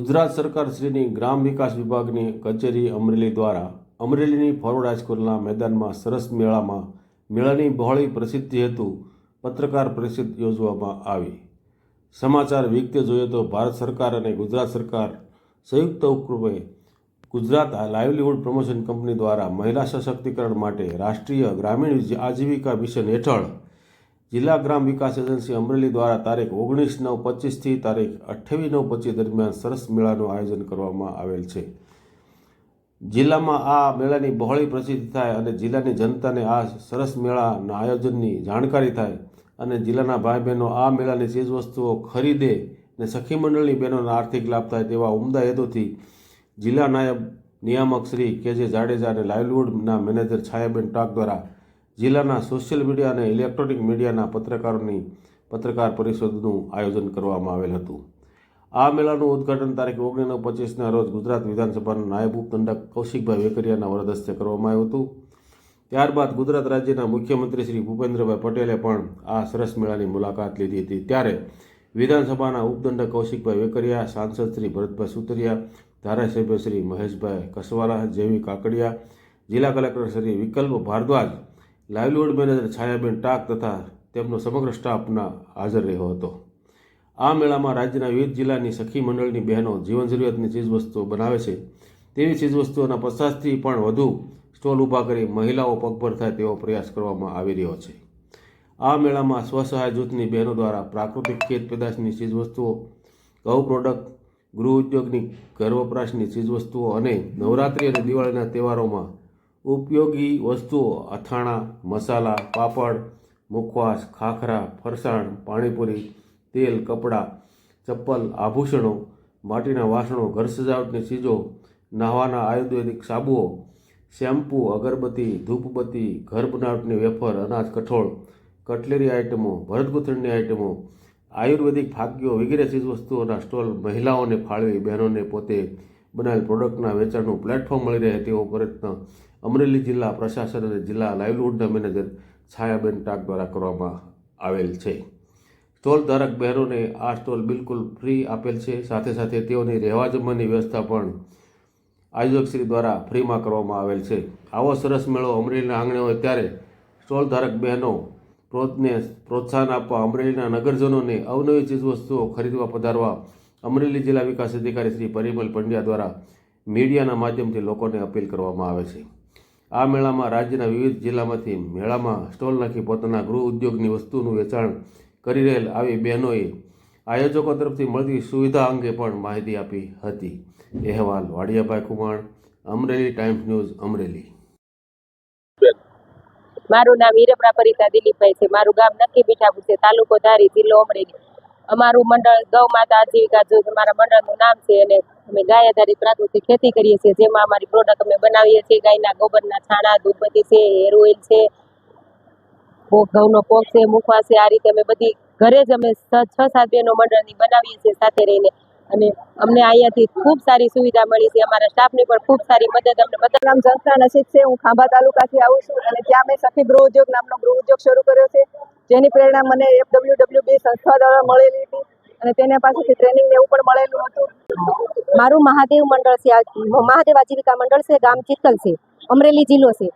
ગુજરાત સરકાર શ્રીની ગ્રામ વિકાસ વિભાગની કચેરી અમરેલી દ્વારા અમરેલીની ફોરવર્ડ હાઈસ્કૂલના મેદાનમાં સરસ મેળામાં મેળાની બહોળી પ્રસિદ્ધિ હેતુ પત્રકાર પરિષદ યોજવામાં આવી. સમાચાર વિગતે જોઈએ તો ભારત સરકાર અને ગુજરાત સરકાર સંયુક્ત ઉપક્રમે ગુજરાત લાઇવલીહુડ પ્રમોશન કંપની દ્વારા મહિલા સશક્તિકરણ માટે રાષ્ટ્રીય ગ્રામીણ આજીવિકા મિશન હેઠળ જિલ્લા ગ્રામ વિકાસ એજન્સી અમરેલી દ્વારા તારીખ ઓગણીસ નવ પચીસથી તારીખ અઠ્ઠાવીસ નવ પચીસ દરમિયાન સરસ મેળાનું આયોજન કરવામાં આવેલ છે. જિલ્લામાં આ મેળાની બહોળી પ્રસિદ્ધિ થાય અને જિલ્લાની જનતાને આ સરસ મેળાના આયોજનની જાણકારી થાય અને જિલ્લાના ભાઈ બહેનો આ મેળાની ચીજવસ્તુઓ ખરીદે અને સખી મંડળની બહેનોને આર્થિક લાભ થાય તેવા ઉમદા હેતુથી જિલ્લા નાયબ નિયામક શ્રી કે જે જાડેજા અને લાઇવલીવુડના મેનેજર છાયાબેન ટાક દ્વારા જિલ્લાના સોશિયલ મીડિયા અને ઇલેક્ટ્રોનિક મીડિયાના પત્રકારોની પત્રકાર પરિષદનું આયોજન કરવામાં આવેલ હતું. આ મેળાનું ઉદ્ઘાટન તારીખ ઓગણીસ પચીસના રોજ ગુજરાત વિધાનસભાના નાયબ ઉપદંડક કૌશિકભાઈ વેકરિયાના વરદસ્તે કરવામાં આવ્યું હતું. ત્યારબાદ ગુજરાત રાજ્યના મુખ્યમંત્રી શ્રી ભૂપેન્દ્રભાઈ પટેલે પણ આ સરસ મેળાની મુલાકાત લીધી હતી. ત્યારે વિધાનસભાના ઉપદંડક કૌશિકભાઈ વેકરિયા, સાંસદ શ્રી ભરતભાઈ સુતરિયા, ધારાસભ્ય શ્રી મહેશભાઈ કસવાલા જેવી કાકડિયા, જિલ્લા કલેક્ટર શ્રી વિકલ્પ ભારદ્વાજ લાઇવલીવુડ મેનેજર છાયાબેન ટાક તથા તેમનો સમગ્ર સ્ટાફના હાજર રહ્યો હતો. આ મેળામાં રાજ્યના વિવિધ જિલ્લાની સખી મંડળની બહેનો જીવન જરૂરિયાતની ચીજવસ્તુઓ બનાવે છે. તેવી ચીજવસ્તુઓના પચાસથી પણ વધુ સ્ટોલ ઊભા કરી મહિલાઓ પગભર થાય તેવો પ્રયાસ કરવામાં આવી રહ્યો છે. આ મેળામાં સ્વસહાય જૂથની બહેનો દ્વારા પ્રાકૃતિક ખેત પેદાશની ચીજવસ્તુઓ, ઘઉં પ્રોડક્ટ, ગૃહ ઉદ્યોગની ઘર વપરાશની ચીજવસ્તુઓ અને નવરાત્રિ અને દિવાળીના તહેવારોમાં ઉપયોગી વસ્તુઓ, અથાણા, મસાલા, પાપડ, મુખવાસ, ખાખરા, ફરસાણ, પાણીપુરી, તેલ, કપડાં, ચપ્પલ, આભૂષણો, માટીના વાસણો ઘર સજાવટની ચીજો, નાહવાના આયુર્વેદિક સાબુઓ, શેમ્પૂ, અગરબત્તી, ધૂપબત્તી, ઘર બનાવટની વેફર, અનાજ કઠોળ, કટલેરી આઇટમો, ભરતગૂંથણની આઇટમો, આયુર્વેદિક ભાગ્યો વગેરે ચીજવસ્તુઓના સ્ટોલ મહિલાઓને ફાળવી, બહેનોને પોતે બનાવેલ પ્રોડક્ટના વેચાણનું પ્લેટફોર્મ મળી રહે તેવો પ્રયત્ન અમરેલી જિલ્લા પ્રશાસન અને જિલ્લા લાઇવલીહુડના મેનેજર છાયાબેન ટાક દ્વારા કરવામાં આવેલ છે. સ્ટોલ ધારક બહેનોને આ સ્ટોલ બિલકુલ ફ્રી આપેલ છે. સાથે સાથે તેઓની રહેવા જમવાની વ્યવસ્થા પણ આયોજકશ્રી દ્વારા ફ્રીમાં કરવામાં આવેલ છે. આવો સરસ મેળો અમરેલીના આંગણે હોય ત્યારે સ્ટોલ ધારક બહેનો પ્રોત્સને પ્રોત્સાહન આપવા અમરેલીના નગરજનોને અવનવી ચીજવસ્તુઓ ખરીદવા, પધારવા અમરેલી જિલ્લા વિકાસ અધિકારી શ્રી પરિમલ પંડ્યા દ્વારા મીડિયાના માધ્યમથી લોકોને અપીલ કરવામાં આવે છે. આ મેળામાં રાજ્યના વિવિધ જિલ્લામાંથી મેળામાં સ્ટોલ નાખી પોતાના ગૃહ ઉદ્યોગની વસ્તુનું વેચાણ કરી રહેલ આવી બહેનોએ આયોજકો તરફથી મળતી સુવિધા અંગે પણ માહિતી આપી હતી. અહેવાલ, વાડિયાભાઈ કુમાણ અમરેલી ટાઈમ્સ ન્યૂઝ, અમરેલી. મારું નામ હીરપડા પરિતા દિલીપભાઈ છે. મારું ગામ નક્કી બીઠાપુર છે. તાલુકો ધારી જિલ્લો અમરેલી. અમારું મંડળ ગૌ માતા આજીવિકા જૂથ અમારા મંડળનું નામ છે અને અમે ગાય આધારિત પ્રાકૃતિક ખેતી કરીએ છીએ, જેમાં અમારી પ્રોડક્ટ અમે બનાવીએ છીએ, ગાયના ગોબરના છાણા, દૂધબત્તી છે હેર ઓઇલ છે ઘઉંનો પોક છે મુખવા છે, આ રીતે અમે બધી ઘરે જ અમે છ સાત બહેનો મંડળની બનાવીએ છીએ સાથે રહીને. અને અમને અહીંયાથી ખૂબ સારી સુવિધા મળી છે. અમારા સ્ટાફની પણ ખૂબ સારી મદદ અમને મદદ નામ સંસ્થા નસીબ છે. હું ખાંભા તાલુકાથી આવું છું અને ત્યાં મેં સખી ગૃહ ઉદ્યોગ નામનો ગૃહ ઉદ્યોગ શરૂ કર્યો છે. જેની પ્રેરણા મને એફ ડબલ્યુ બી સંસ્થા દ્વારા મળેલી હતી અને તેના પાસેથી ટ્રેનિંગ ને એવું પણ મળેલું હતું. મારું મહાદેવ મંડળ છે. મહાદેવ આજીવિકા મંડળ છે. ગામ ચિત્તલ છે. અમરેલી જિલ્લો છે.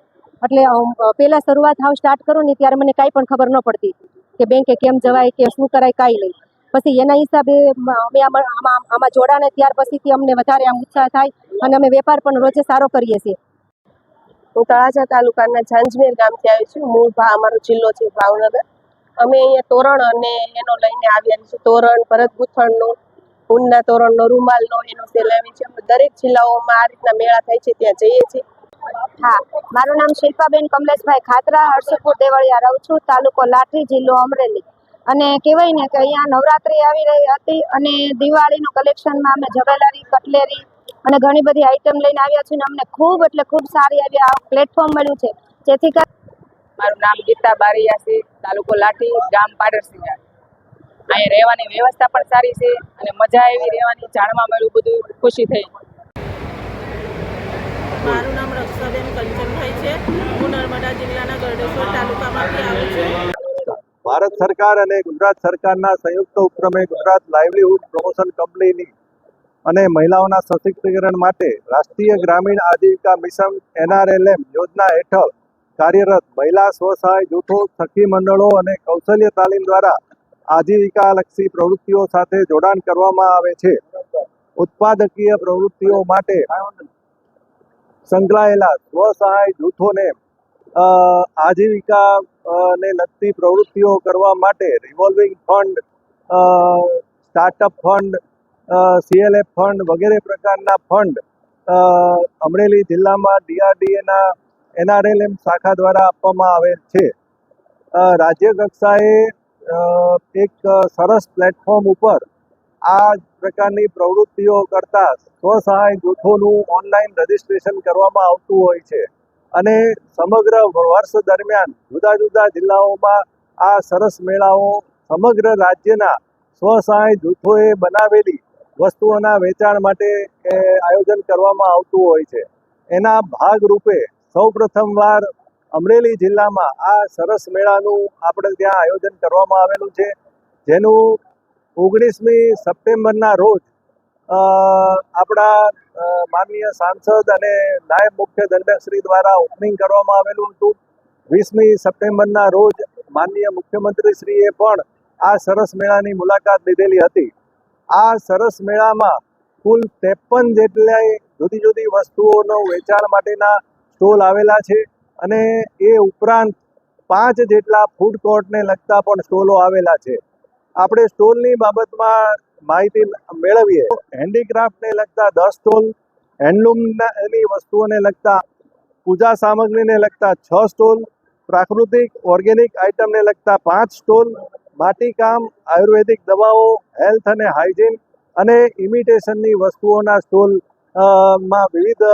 એટલે પહેલાં પહેલા શરૂઆત હાવ સ્ટાર્ટ કરું ને ત્યારે મને કાંઈ પણ ખબર ન પડતી કે બેંકે કેમ જવાય કે શું કરાય કાંઈ નહીં. પછી એના હિસાબે અમે આમાં આમાં જોડાને ત્યાર પછીથી અમને વધારે આમ ઉત્સાહ થાય અને અમે વેપાર પણ રોજે સારો કરીએ છીએ. હું તળાજા તાલુકાના ઝાંઝમેર ગામથી આવી છું. મૂળ ભા અમારો જિલ્લો છે ભાવનગર. અમે અહીંયા તોરણ અને એનો લઈને આવ્યા છીએ. તોરણ ભરત ગૂંથણનો ઊનના તોરણનો રૂમાલનો એનો સેલ આવી છે. અમે દરેક જિલ્લાઓમાં આ રીતના મેળા થાય છે ત્યાં જઈએ છીએ. હા મારું નામ શિલ્પાબેન કમલેશભાઈ ખાતરા હર્ષપુર દેવળિયા રહું છું. તાલુકો લાઠી જિલ્લો અમરેલી. અને કહેવાય ને કે અહીંયા નવરાત્રિ આવી રહી હતી અને દિવાળીનું કલેક્શનમાં અમે જવેલરી કટલેરી અને ઘણી બધી આઈટમ લઈને આવ્યા છીએ અને અમને ખૂબ એટલે ખૂબ સારી આવી આ પ્લેટફોર્મ મળ્યું છે. જેથી કરી મારું નામ ગીતા બારિયા છે તાલુકો લાઠી ગામ પાડરસિંગા. અહીંયા રહેવાની વ્યવસ્થા પણ સારી છે અને મજા આવી રહેવાની જાણવા મળ્યું બધું ખુશી થઈ. મારું નામ રક્ષાબેન કંચનભાઈ છે. હું નર્મદા જિલ્લાના ગરડેશ્વર તાલુકામાંથી આવું છું. ભારત સરકાર અને ગુજરાત સરકારના સંયુક્ત ઉપક્રમે ગુજરાત લાઇવલીહુડ પ્રમોશન કંપનીની અને મહિલાઓના સશક્તિકરણ માટે રાષ્ટ્રીય ગ્રામીણ આજીવિકા મિશન એનઆરએલએમ યોજના હેઠળ કાર્યરત મહિલા સ્વસહાય જૂથો, સખી મંડળો અને કૌશલ્ય તાલીમ દ્વારા આજીવિકાલક્ષી પ્રવૃત્તિઓ સાથે જોડાણ કરવામાં આવે છે. ઉત્પાદકીય પ્રવૃત્તિઓ માટે સંકળાયેલા સ્વસહાય જૂથોને આજીવિકા ને લગતી પ્રવૃત્તિઓ કરવા માટે revolving fund startup fund CLF fund વગેરે પ્રકારના ફંડ અમરેલી જિલ્લામાં ડીઆરડીએના એનઆરએલએમ શાખા દ્વારા આપવામાં આવેલ છે. રાજ્ય કક્ષાએ એક સરસ પ્લેટફોર્મ ઉપર આ પ્રકારની પ્રવૃત્તિઓ કરતા સ્વસહાય જૂથોનું ઓનલાઈન રજીસ્ટ્રેશન કરવામાં આવતું હોય છે. અને સમગ્ર વર્ષ દરમિયાન જુદા જુદા જિલ્લાઓમાં આ સરસ મેળાઓ સમગ્ર રાજ્યના સ્વસહાય જૂથોએ બનાવેલી વસ્તુઓના વેચાણ માટે આયોજન કરવામાં આવતું હોય છે. એના ભાગરૂપે સૌ પ્રથમવાર અમરેલી જિલ્લામાં આ સરસ મેળાનું આપણે ત્યાં આયોજન કરવામાં આવેલું છે. જેનું ઓગણીસમી સપ્ટેમ્બરના રોજ આપણા માનનીય સાંસદ અને નાયબ મુખ્ય દંડકશ્રી દ્વારા ઓપનિંગ કરવામાં આવેલું હતું. વીસમી સપ્ટેમ્બરના રોજ માનનીય મુખ્યમંત્રીશ્રીએ પણ આ સરસ મેળાની મુલાકાત લીધેલી હતી. આ સરસ મેળામાં કુલ ત્રેપન જેટલી જુદી જુદી વસ્તુઓનો વેચાણ માટેના સ્ટોલ આવેલા છે અને એ ઉપરાંત પાંચ જેટલા ફૂડ કોર્ટને લગતા પણ સ્ટોલો આવેલા છે. આપણે સ્ટોલની બાબતમાં માહિતી મેળવીએ. હેન્ડીક્રાફ્ટને લગતા દસ સ્ટોલ, હેન્ડલૂમની વસ્તુઓને લગતા, પૂજા સામગ્રીને લગતા છ સ્ટોલ, પ્રાકૃતિક, ઓર્ગેનિક આઇટમને લગતા પાંચ સ્ટોલ, માટીકામ, આયુર્વેદિક દવાઓ, હેલ્થ અને હાઇજીન અને ઇમિટેશનની વસ્તુઓના સ્ટોલમાં વિવિધ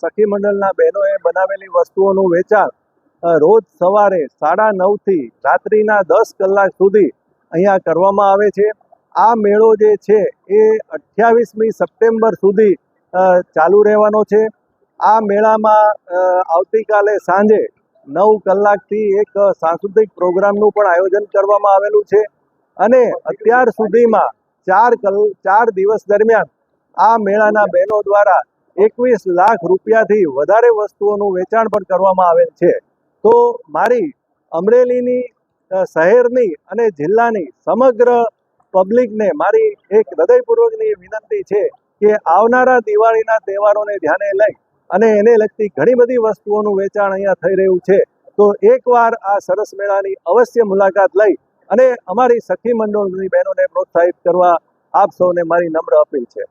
સખી મંડળના બહેનોએ બનાવેલી વસ્તુઓનું વેચાણ રોજ સવારે સાડા નવથી રાત્રિના દસ કલાક સુધી અહીંયા કરવામાં આવે છે. આ મેળો જે છે એ અઠ્યાવીસમી સપ્ટેમ્બર સુધી ચાલુ રહેવાનો છે. આ મેળામાં આવતીકાલે સાંજે નવ કલાકથી એક સાંસ્કૃતિક પ્રોગ્રામનું પણ આયોજન કરવામાં આવેલું છે. અને અત્યાર સુધીમાં ચાર કલ, ચાર દિવસ દરમિયાન આ મેળાના બહેનો દ્વારા એકવીસ લાખ રૂપિયાથી વધારે વસ્તુઓનું વેચાણ પણ કરવામાં આવેલ છે. તો મારી અમરેલીની શહેરની અને જિલ્લાની સમગ્ર પબ્લિકને મારી એક હૃદયપૂર્વકની વિનંતી છે કે આવનારા દિવાળીના તહેવારોને ધ્યાને લઈ અને એને લગતી ઘણી બધી વસ્તુઓનું વેચાણ અહીંયા થઈ રહ્યું છે. તો એકવાર આ સરસ મેળાની અવશ્ય મુલાકાત લઈ અને અમારી સખી મંડળની બહેનોને પ્રોત્સાહિત કરવા આપ સૌને મારી નમ્ર અપીલ છે.